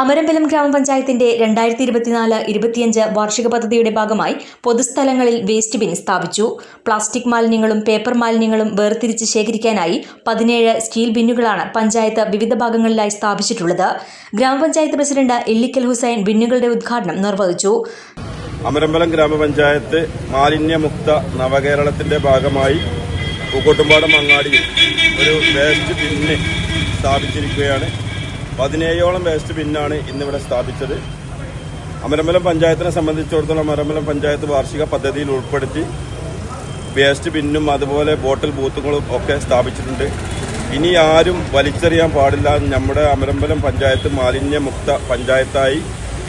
അമരമ്പലം ഗ്രാമപഞ്ചായത്തിന്റെ രണ്ടായിരത്തി ഇരുപത്തിനാല് ഇരുപത്തിയഞ്ച് വാർഷിക പദ്ധതിയുടെ ഭാഗമായി പൊതുസ്ഥലങ്ങളിൽ വേസ്റ്റ് ബിൻ സ്ഥാപിച്ചു. പ്ലാസ്റ്റിക് മാലിന്യങ്ങളും പേപ്പർ മാലിന്യങ്ങളും വേർതിരിച്ച് ശേഖരിക്കാനായി പതിനേഴ് സ്റ്റീൽ ബിന്നുകളാണ് പഞ്ചായത്ത് വിവിധ ഭാഗങ്ങളിലായി സ്ഥാപിച്ചിട്ടുള്ളത്. ഗ്രാമപഞ്ചായത്ത് പ്രസിഡന്റ് ഇല്ലിക്കൽ ഹുസൈൻ ബിന്നുകളുടെ ഉദ്ഘാടനം നിർവഹിച്ചു. അമരമ്പലം ഗ്രാമപഞ്ചായത്ത് മാലിന്യമുക്ത നവകേരളത്തിന്റെ ഭാഗമായി പൂക്കോട്ടുംപാടം അങ്ങാടിയിൽ ഒരു വേസ്റ്റ് ബിന്ന് സ്ഥാപിച്ചിരിക്കുകയാണ്. പതിനേഴോളം വേസ്റ്റ് ബിന്നാണ് ഇന്നിവിടെ സ്ഥാപിച്ചത്. അമരമ്പലം പഞ്ചായത്തിനെ സംബന്ധിച്ചിടത്തോളം അമരമ്പലം പഞ്ചായത്ത് വാർഷിക പദ്ധതിയിൽ ഉൾപ്പെടുത്തി വേസ്റ്റ് ബിന്നും അതുപോലെ ബോട്ടിൽ ബൂത്തുകളും ഒക്കെ സ്ഥാപിച്ചിട്ടുണ്ട്. ഇനി ആരും വലിച്ചെറിയാൻ പാടില്ല. നമ്മുടെ അമരമ്പലം പഞ്ചായത്ത് മാലിന്യമുക്ത പഞ്ചായത്തായി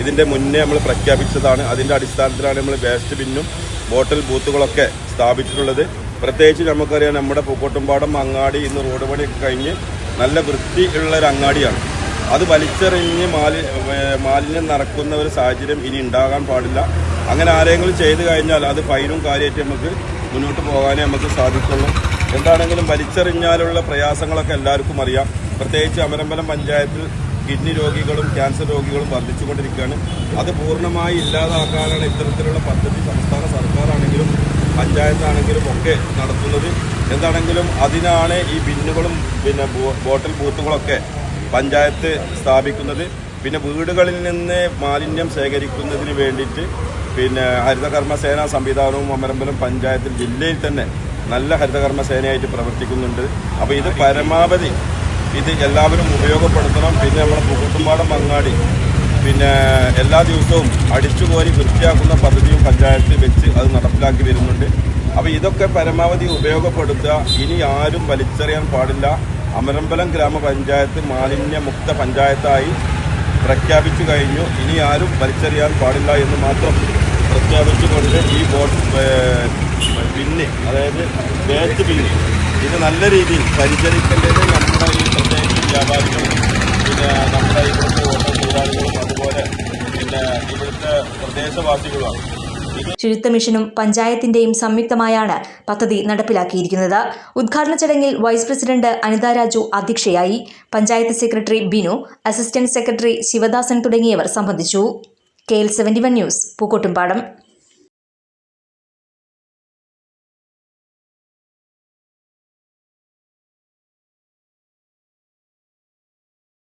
ഇതിന്റെ മുന്നേ നമ്മൾ പ്രഖ്യാപിച്ചതാണ്. അതിന്റെ അടിസ്ഥാനത്തിലാണ് നമ്മൾ വേസ്റ്റ് ബിന്നും ബോട്ടിൽ ബൂത്തുകളൊക്കെ സ്ഥാപിച്ചിട്ടുള്ളത്. പ്രത്യേകിച്ച് നമുക്കറിയാം നമ്മുടെ പൂക്കോട്ടുംപാടം അങ്ങാടി ഇന്ന് റോഡ് പണിയൊക്കെ കഴിഞ്ഞ് നല്ല വൃത്തിയുള്ള ഒരു അങ്ങാടിയാണ് അത് വലിച്ചെറിഞ്ഞ് മാലി മാലിന്യം നടക്കുന്ന ഒരു സാഹചര്യം ഇനി ഉണ്ടാകാൻ പാടില്ല. അങ്ങനെ ആരെങ്കിലും ചെയ്തു കഴിഞ്ഞാൽ അത് ഫൈനും കാര്യമായിട്ട് നമുക്ക് മുന്നോട്ട് പോകാനേ നമുക്ക് സാധിക്കുള്ളൂ. എന്താണെങ്കിലും വലിച്ചെറിഞ്ഞാലുള്ള പ്രയാസങ്ങളൊക്കെ എല്ലാവർക്കും അറിയാം. പ്രത്യേകിച്ച് അമരമ്പലം പഞ്ചായത്തിൽ കിഡ്നി രോഗികളും ക്യാൻസർ രോഗികളും വർദ്ധിച്ചുകൊണ്ടിരിക്കുകയാണ്. അത് പൂർണമായി ഇല്ലാതാക്കാനാണ് ഇത്തരത്തിലുള്ള പദ്ധതി സംസ്ഥാന സർക്കാരാണെങ്കിലും പഞ്ചായത്താണെങ്കിലും ഒക്കെ നടത്തുന്നത്. എന്താണെങ്കിലും അതിനാണ് ഈ ബിന്നുകളും പിന്നെ ബോട്ടിൽ ബൂത്തുകളൊക്കെ പഞ്ചായത്ത് സ്ഥാപിക്കുന്നത്. പിന്നെ വീടുകളിൽ നിന്ന് മാലിന്യം ശേഖരിക്കുന്നതിന് വേണ്ടിയിട്ട് പിന്നെ ഹരിതകർമ്മ സേനാ സംവിധാനവും അമരമ്പലം പഞ്ചായത്തിൽ ജില്ലയിൽ തന്നെ നല്ല ഹരിതകർമ്മ സേനയായിട്ട് പ്രവർത്തിക്കുന്നുണ്ട്. അപ്പോൾ ഇത് പരമാവധി ഇത് എല്ലാവരും ഉപയോഗപ്പെടുത്തണം. പിന്നെ നമ്മുടെ പൂക്കുട്ടുംപാടം അങ്ങാടി പിന്നെ എല്ലാ ദിവസവും അടിച്ചുകോരി വൃത്തിയാക്കുന്ന പദ്ധതിയും പഞ്ചായത്ത് വെച്ച് അത് നടപ്പിലാക്കി വരുന്നുണ്ട്. അപ്പോൾ ഇതൊക്കെ പരമാവധി ഉപയോഗപ്പെടുത്തുക. ഇനി ആരും വലിച്ചെറിയാൻ പാടില്ല. അമരമ്പലം ഗ്രാമപഞ്ചായത്ത് മാലിന്യമുക്ത പഞ്ചായത്തായി പ്രഖ്യാപിച്ചു കഴിഞ്ഞു. ഇനി ആരും വലിച്ചെറിയാൻ പാടില്ല എന്ന് മാത്രം പ്രഖ്യാപിച്ചുകൊണ്ട് ഈ ബോട്ട് പിന്നെ അതായത് വേസ്റ്റ് പിന്നെ ഇത് നല്ല രീതിയിൽ പരിചരിക്കേണ്ടത് നമ്മുടെ ഈ പ്രത്യേകിച്ച് വ്യാപാരികളും പിന്നെ നമ്മുടെ ഇവിടുത്തെ ഓട്ടോ തൊഴിലാളികളും അതുപോലെ പിന്നെ ഇവിടുത്തെ പ്രദേശവാസികളുമാണ്. ശുചിത്വ മിഷനും പഞ്ചായത്തിന്റെയും സംയുക്തമായാണ് പദ്ധതി നടപ്പിലാക്കിയിരിക്കുന്നത്. ഉദ്ഘാടന ചടങ്ങിൽ വൈസ് പ്രസിഡന്റ് അനിത രാജു അധ്യക്ഷയായി panchayat secretary Binu assistant secretary Sivadasan തുടങ്ങിയവർ സംബന്ധിച്ചു. K L seventy one news Pookkottumpadam.